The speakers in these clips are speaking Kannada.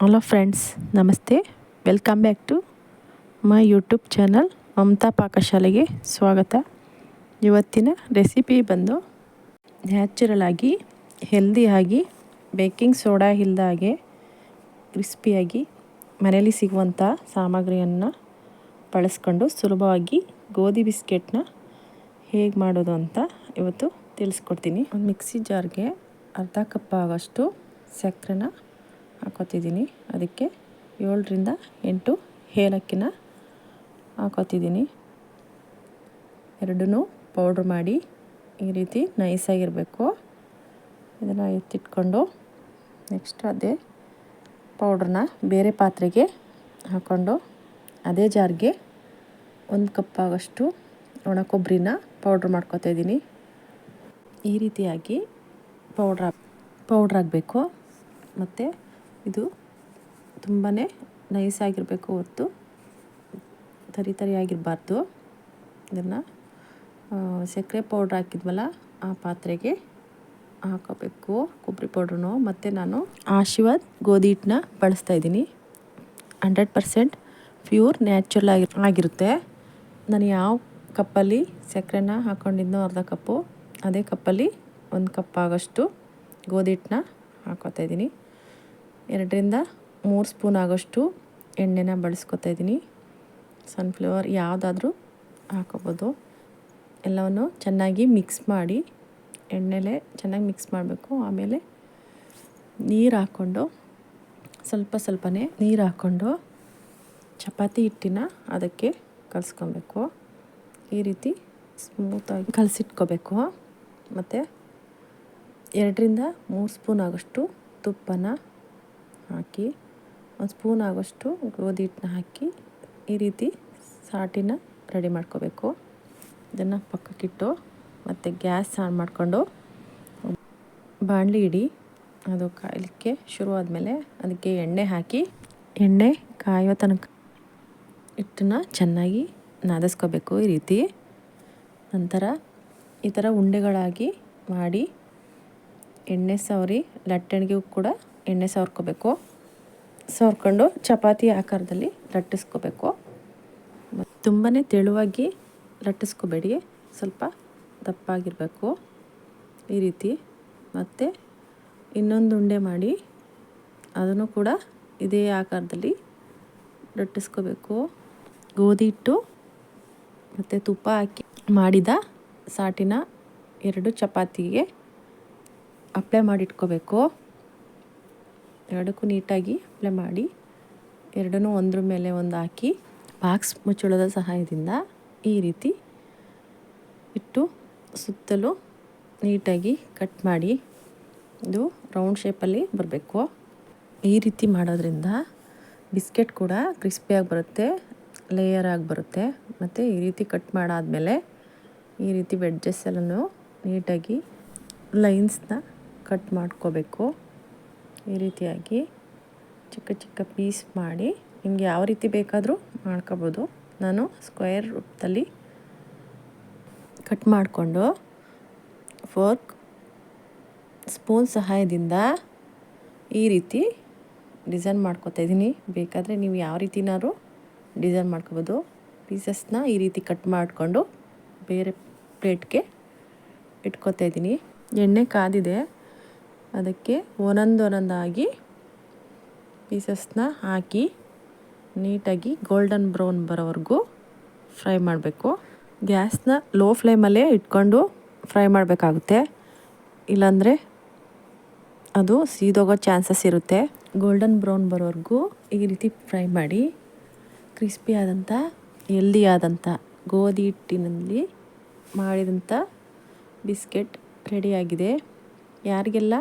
ಹಲೋ ಫ್ರೆಂಡ್ಸ್ ನಮಸ್ತೆ. Welcome back to my YouTube channel Mamata ಪಾಕಶಾಲೆಗೆ ಸ್ವಾಗತ ಇವತ್ತಿನ ರೆಸಿಪಿ ಬಂದು ನ್ಯಾಚುರಲ್ ಆಗಿ ಹೆಲ್ದಿಯಾಗಿ ಬೇಕಿಂಗ್ ಸೋಡಾ ಇಲ್ದಾಗೆ ಕ್ರಿಸ್ಪಿಯಾಗಿ ಮನೆಯಲ್ಲಿ ಸಿಗುವಂಥ ಸಾಮಗ್ರಿಯನ್ನು ಬಳಸ್ಕೊಂಡು ಸುಲಭವಾಗಿ ಗೋಧಿ ಬಿಸ್ಕೆಟ್ನ ಹೇಗೆ ಮಾಡೋದು ಅಂತ ಇವತ್ತು ತಿಳಿಸ್ಕೊಡ್ತೀನಿ ಒಂದು ಮಿಕ್ಸಿ ಜಾರ್ಗೆ ಅರ್ಧ ಕಪ್ ಆಗೋಷ್ಟು ಸಕ್ಕರೆನ ಹಾಕೋತಿದ್ದೀನಿ. ಅದಕ್ಕೆ ಏಳರಿಂದ ಎಂಟು ಏಲಕ್ಕಿನ ಹಾಕೋತಿದ್ದೀನಿ. ಎರಡೂ ಪೌಡ್ರ್ ಮಾಡಿ ಈ ರೀತಿ ನೈಸಾಗಿರಬೇಕು. ಇದನ್ನು ಎತ್ತಿಟ್ಕೊಂಡು ನೆಕ್ಸ್ಟ್ ಅದೇ ಪೌಡ್ರನ್ನ ಬೇರೆ ಪಾತ್ರೆಗೆ ಹಾಕ್ಕೊಂಡು ಅದೇ ಜಾರ್ಗೆ ಒಂದು ಕಪ್ ಆಗೋಷ್ಟು ಒಣ ಕೊಬ್ಬರಿನ ಪೌಡ್ರ್ ಮಾಡ್ಕೊತಾ ಇದ್ದೀನಿ ಈ ರೀತಿಯಾಗಿ ಪೌಡ್ರ್ ಪೌಡ್ರ್ ಆಗಬೇಕು ಮತ್ತು ಇದು ತುಂಬಾ ನೈಸಾಗಿರಬೇಕು ಹೊತ್ತು. ತರಿ ತರಿಯಾಗಿರಬಾರ್ದು. ಇದನ್ನು ಸಕ್ಕರೆ ಪೌಡ್ರ್ ಹಾಕಿದ್ವಲ್ಲ, ಆ ಪಾತ್ರೆಗೆ ಹಾಕೋಬೇಕು. ಕೊಬ್ಬರಿ ಪೌಡ್ರನ್ನು ಮತ್ತು ನಾನು ಆಶೀರ್ವಾದ್ ಗೋಧಿ ಹಿಟ್ಟನ್ನ ಬಳಸ್ತಾ ಇದ್ದೀನಿ. ಹಂಡ್ರೆಡ್ ಪರ್ಸೆಂಟ್ ಪ್ಯೂರ್ ನ್ಯಾಚುರಲ್ ಆಗಿ ಆಗಿರುತ್ತೆ. ನಾನು ಯಾವ ಕಪ್ಪಲ್ಲಿ ಸಕ್ಕರೆನ ಹಾಕ್ಕೊಂಡಿದ್ದೋ ಅರ್ಧ ಕಪ್ಪು, ಅದೇ ಕಪ್ಪಲ್ಲಿ ಒಂದು ಕಪ್ ಆಗೋಷ್ಟು ಗೋಧಿ ಹಿಟ್ಟನ್ನ ಹಾಕೋತಾ ಇದ್ದೀನಿ. ಎರಡರಿಂದ ಮೂರು ಸ್ಪೂನ್ ಆಗೋಷ್ಟು ಎಣ್ಣೆನ ಬಳಸ್ಕೊತಾ ಇದ್ದೀನಿ. ಸನ್ಫ್ಲವರ್ ಯಾವುದಾದ್ರೂ ಹಾಕೋಬೋದು. ಎಲ್ಲವನ್ನು ಚೆನ್ನಾಗಿ ಮಿಕ್ಸ್ ಮಾಡಿ ಎಣ್ಣೆಲೆ ಚೆನ್ನಾಗಿ ಮಿಕ್ಸ್ ಮಾಡಬೇಕು. ಆಮೇಲೆ ನೀರು ಹಾಕ್ಕೊಂಡು ಸ್ವಲ್ಪ ಸ್ವಲ್ಪನೇ ನೀರು ಹಾಕ್ಕೊಂಡು ಚಪಾತಿ ಹಿಟ್ಟಿನ ಅದಕ್ಕೆ ಕಲಿಸ್ಕೊಬೇಕು. ಈ ರೀತಿ ಸ್ಮೂತಾಗಿ ಕಲಸಿಟ್ಕೋಬೇಕು. ಮತ್ತು ಎರಡರಿಂದ ಮೂರು ಸ್ಪೂನ್ ಆಗೋಷ್ಟು ತುಪ್ಪನ ಹಾಕಿ ಒಂದು ಸ್ಪೂನ್ ಆಗೋಷ್ಟು ಗೋಧಿ ಹಿಟ್ಟನ್ನ ಹಾಕಿ ಈ ರೀತಿ ಸಾಟಿನ ರೆಡಿ ಮಾಡ್ಕೋಬೇಕು. ಇದನ್ನು ಪಕ್ಕಕ್ಕಿಟ್ಟು ಮತ್ತು ಗ್ಯಾಸ್ ಆನ್ ಮಾಡಿಕೊಂಡು ಬಾಣಲಿ ಇಡಿ. ಅದು ಕಾಯಲಿಕ್ಕೆ ಶುರು ಆದಮೇಲೆ ಅದಕ್ಕೆ ಎಣ್ಣೆ ಹಾಕಿ ಎಣ್ಣೆ ಕಾಯೋ ತನಕ ಹಿಟ್ಟನ್ನ ಚೆನ್ನಾಗಿ ನಾದಿಸ್ಕೋಬೇಕು ಈ ರೀತಿ. ನಂತರ ಈ ಥರ ಉಂಡೆಗಳಾಗಿ ಮಾಡಿ ಎಣ್ಣೆ ಸವರಿ ಲಟ್ಟಣಿಗೂ ಕೂಡ ಎಣ್ಣೆ ಸವರ್ಕೋಬೇಕು. ಸವರ್ಕೊಂಡು ಚಪಾತಿ ಆಕಾರದಲ್ಲಿ ಲಟ್ಟಿಸ್ಕೋಬೇಕು. ತುಂಬಾ ತೆಳುವಾಗಿ ಲಟ್ಟಿಸ್ಕೋಬೇಡಿ. ಸ್ವಲ್ಪ ದಪ್ಪಾಗಿರಬೇಕು. ಈ ರೀತಿ. ಮತ್ತು ಇನ್ನೊಂದು ಉಂಡೆ ಮಾಡಿ ಅದನ್ನು ಕೂಡ ಇದೇ ಆಕಾರದಲ್ಲಿ ಲಟ್ಟಿಸ್ಕೋಬೇಕು. ಗೋಧಿ ಹಿಟ್ಟು ಮತ್ತು ತುಪ್ಪ ಹಾಕಿ ಮಾಡಿದ ಸಾಟಿನ ಎರಡು ಚಪಾತಿಗೆ ಅಪ್ಲೈ ಮಾಡಿಟ್ಕೋಬೇಕು. ಎರಡಕ್ಕೂ ನೀಟಾಗಿ ಅಪ್ಲೈ ಮಾಡಿ, ಎರಡನ್ನೂ ಒಂದ್ರ ಮೇಲೆ ಒಂದು ಹಾಕಿ ಬಾಕ್ಸ್ ಮುಚ್ಚಳದ ಸಹಾಯದಿಂದ ಈ ರೀತಿ ಇಟ್ಟು ಸುತ್ತಲೂ ನೀಟಾಗಿ ಕಟ್ ಮಾಡಿ ಇದು ರೌಂಡ್ ಶೇಪಲ್ಲಿ ಬರಬೇಕು. ಈ ರೀತಿ ಮಾಡೋದ್ರಿಂದ ಬಿಸ್ಕೆಟ್ ಕೂಡ ಕ್ರಿಸ್ಪಿಯಾಗಿ ಬರುತ್ತೆ ಲೇಯರ್ ಆಗಿ ಬರುತ್ತೆ. ಮತ್ತು ಈ ರೀತಿ ಕಟ್ ಮಾಡಾದಮೇಲೆ ಈ ರೀತಿ ವೆಡ್ಜಸ್ ಎಲ್ಲನೂ ನೀಟಾಗಿ ಲೈನ್ಸ್ನ ಕಟ್ ಮಾಡ್ಕೋಬೇಕು. ಈ ರೀತಿಯಾಗಿ ಚಿಕ್ಕ ಚಿಕ್ಕ ಪೀಸ್ ಮಾಡಿ ನಿಮಗೆ ಯಾವ ರೀತಿ ಬೇಕಾದರೂ ಮಾಡ್ಕೋಬೋದು. ನಾನು ಸ್ಕ್ವೇರ್ ರೂಪದಲ್ಲಿ ಕಟ್ ಮಾಡಿಕೊಂಡು ಫೋರ್ಕ್ ಸ್ಪೂನ್ ಸಹಾಯದಿಂದ ಈ ರೀತಿ ಡಿಸೈನ್ ಮಾಡ್ಕೋತಾ ಇದ್ದೀನಿ. ಬೇಕಾದರೆ ನೀವು ಯಾವ ರೀತಿನಾದ್ರು ಡಿಸೈನ್ ಮಾಡ್ಕೋಬೋದು. ಪೀಸಸ್ನ ಈ ರೀತಿ ಕಟ್ ಮಾಡಿಕೊಂಡು ಬೇರೆ ಪ್ಲೇಟ್ಗೆ ಇಟ್ಕೋತಾ ಇದ್ದೀನಿ. ಎಣ್ಣೆ ಕಾದಿದೆ. ಅದಕ್ಕೆ ಒಂದೊಂದು ಒಂದೊಂದಾಗಿ ಪೀಸಸ್ನ ಹಾಕಿ ನೀಟಾಗಿ ಗೋಲ್ಡನ್ ಬ್ರೌನ್ ಬರೋವರೆಗೂ ಫ್ರೈ ಮಾಡಬೇಕು. ಗ್ಯಾಸ್ನ ಲೋ ಫ್ಲೇಮಲ್ಲೇ ಇಟ್ಕೊಂಡು ಫ್ರೈ ಮಾಡಬೇಕಾಗುತ್ತೆ. ಇಲ್ಲಾಂದರೆ ಅದು ಸೀದೋಗೋ ಚಾನ್ಸಸ್ ಇರುತ್ತೆ. ಗೋಲ್ಡನ್ ಬ್ರೌನ್ ಬರೋವರೆಗೂ ಈ ರೀತಿ ಫ್ರೈ ಮಾಡಿ ಕ್ರಿಸ್ಪಿ ಆದಂಥ ಎಲ್ದಿ ಆದಂಥ ಗೋಧಿ ಹಿಟ್ಟಿನಲ್ಲಿ ಮಾಡಿದಂಥ ಬಿಸ್ಕೆಟ್ ರೆಡಿಯಾಗಿದೆ ಯಾರಿಗೆಲ್ಲ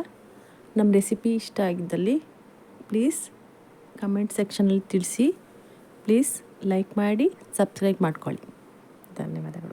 ನಮ್ಮ ರೆಸಿಪಿ ಇಷ್ಟ ಆಗಿದ್ದಲ್ಲಿ ಪ್ಲೀಸ್ ಕಮೆಂಟ್ ಸೆಕ್ಷನಲ್ಲಿ ತಿಳಿಸಿ. ಪ್ಲೀಸ್ ಲೈಕ್ ಮಾಡಿ ಸಬ್ಸ್ಕ್ರೈಬ್ ಮಾಡ್ಕೊಳ್ಳಿ. ಧನ್ಯವಾದಗಳು.